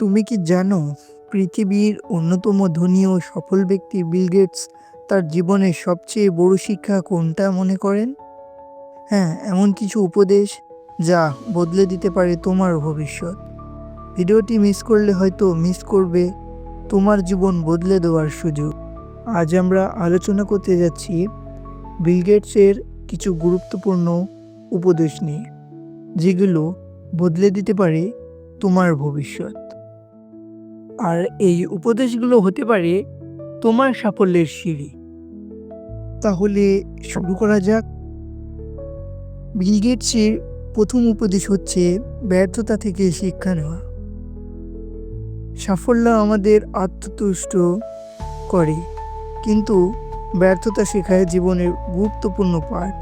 তুমি কি জানো, পৃথিবীর অন্যতম ধনী ও সফল ব্যক্তি বিল গেটস তার জীবনের সবচেয়ে বড় শিক্ষা কোনটা মনে করেন? হ্যাঁ এমন কিছু উপদেশ যা বদলে দিতে পারে তোমার ভবিষ্যৎ। ভিডিওটি মিস করলে হয়তো মিস করবে, তোমার জীবন বদলে দেওয়ার সুযোগ। আজ আমরা আলোচনা করতে যাচ্ছি বিল গেটসের কিছু গুরুত্বপূর্ণ উপদেশ নিয়ে, যেগুলো বদলে দিতে পারে তোমার ভবিষ্যৎ। আর এই উপদেশগুলো হতে পারে তোমার সাফল্যের সিঁড়ি। তাহলে শুরু করা যাক। বিল গেটসের প্রথম উপদেশ হচ্ছে ব্যর্থতা থেকে শিক্ষা নেওয়া। সাফল্য আমাদের আত্মতুষ্ট করে, কিন্তু ব্যর্থতা শেখায় জীবনের গুরুত্বপূর্ণ পাঠ।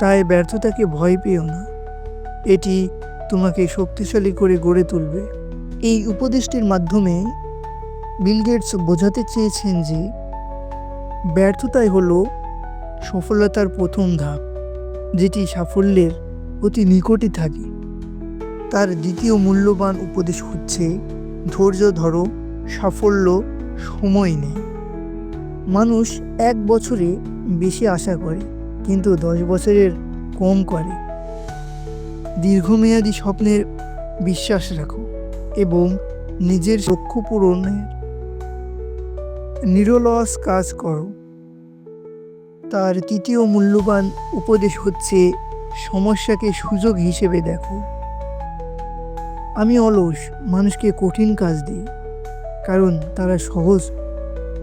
তাই ব্যর্থতাকে ভয় পেও না। এটি তোমাকে শক্তিশালী করে গড়ে তুলবে। এই উপদেশটির মাধ্যমে বিল গেটস বোঝাতে চেয়েছেন যে ব্যর্থতাই হলো সফলতার প্রথম ধাপ, যেটি সাফল্যের অতি নিকটে থাকে। তার দ্বিতীয় মূল্যবান উপদেশ হচ্ছে, ধৈর্য ধরো, সাফল্য সময় নেই। মানুষ এক বছরে বেশি আশা করে, কিন্তু দশ বছরের কম করে। দীর্ঘমেয়াদী স্বপ্নের বিশ্বাস রাখো। এবং নিজের লক্ষ্য পূরণের নিরলস কাজ করো। তার তৃতীয় মূল্যবান উপদেশ হচ্ছে, সমস্যাকে সুযোগ হিসেবে দেখো। আমি অলস, মানুষকে কঠিন কাজ দিই, কারণ তারা সহজ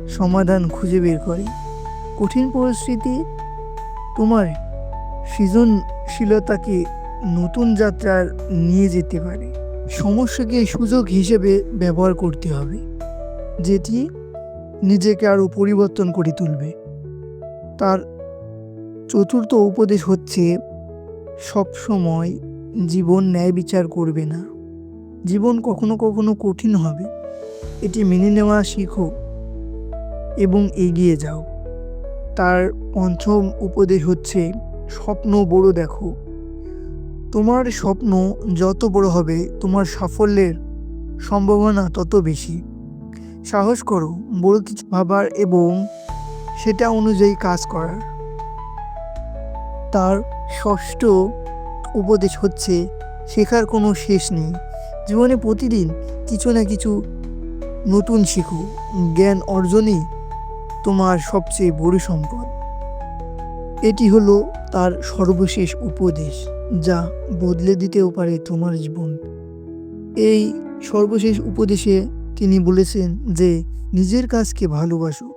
সমাধান খুঁজে বের করে। কঠিন পরিস্থিতি তোমার সৃজনশীলতাকে নতুন যাত্রার নিয়ে যেতে পারে। সমস্যাকে সুযোগ হিসেবে ব্যবহার করতে হবে, যেটি নিজেকে আরও পরিবর্তন করে তুলবে। তার চতুর্থ উপদেশ হচ্ছে, সবসময় জীবন ন্যায় বিচার করবে না। জীবন কখনো কখনো কঠিন হবে। এটি মেনে নেওয়া শিখো এবং এগিয়ে যাও। তার পঞ্চম উপদেশ হচ্ছে, স্বপ্ন বড় দেখো। তোমার স্বপ্ন যত বড় হবে, তোমার সাফল্যের সম্ভাবনা তত বেশি। সাহস করো, বড় কিছু ভাবার এবং সেটা অনুযায়ী কাজ করার। তার ষষ্ঠ উপদেশ হচ্ছে, শেখার কোনো শেষ নেই। জীবনে প্রতিদিন কিছু না কিছু নতুন শিখো। জ্ঞান অর্জনই তোমার সবচেয়ে বড় সম্পদ। এটি হলো তার সর্বশেষ উপদেশ। যা বদলে দিতেও পারে তোমার জীবন। এই সর্বশেষ উপদেশে তিনি বলেছেন যে, নিজের কাজকে ভালোবাসো।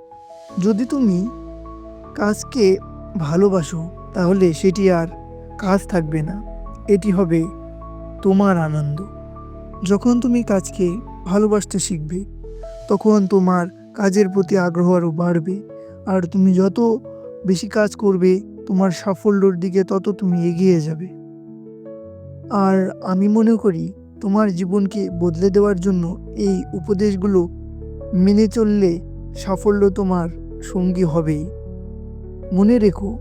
যদি তুমি কাজকে ভালোবাসো, তাহলে সেটি আর কাজ থাকবে না। এটি হবে তোমার আনন্দ। যখন তুমি কাজকে ভালোবাসতে শিখবে, তখন তোমার কাজের প্রতি আগ্রহ আরও বাড়বে। আর তুমি যত বেশি কাজ করবে, তোমার সাফল্যর দিকে তত তুমি এগিয়ে যাবে। আর আমি মনে করি তোমার জীবনকে বদলে দেওয়ার জন্য এই উপদেশগুলো মেনে চললে সাফল্য তোমার সঙ্গী হবেই। মনে রেখো,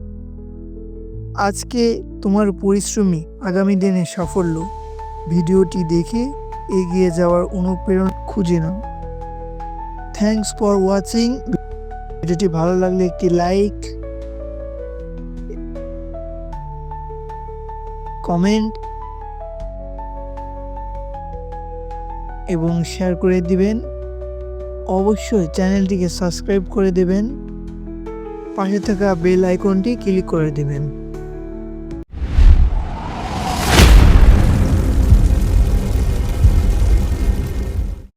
আজকে তোমার পরিশ্রমী আগামী দিনে সাফল্য। ভিডিওটি দেখে এগিয়ে যাওয়ার অনুপ্রেরণা খুঁজে নাও। থ্যাংকস ফর ওয়াচিং ভিডিওটি ভালো লাগলে একটি লাইক কমেন্ট এবং শেয়ার করে দিবেন। অবশ্যই চ্যানেলটিকে সাবস্ক্রাইব করে দেবেন। পাশে থাকা বেল আইকনটি ক্লিক করে দেবেন।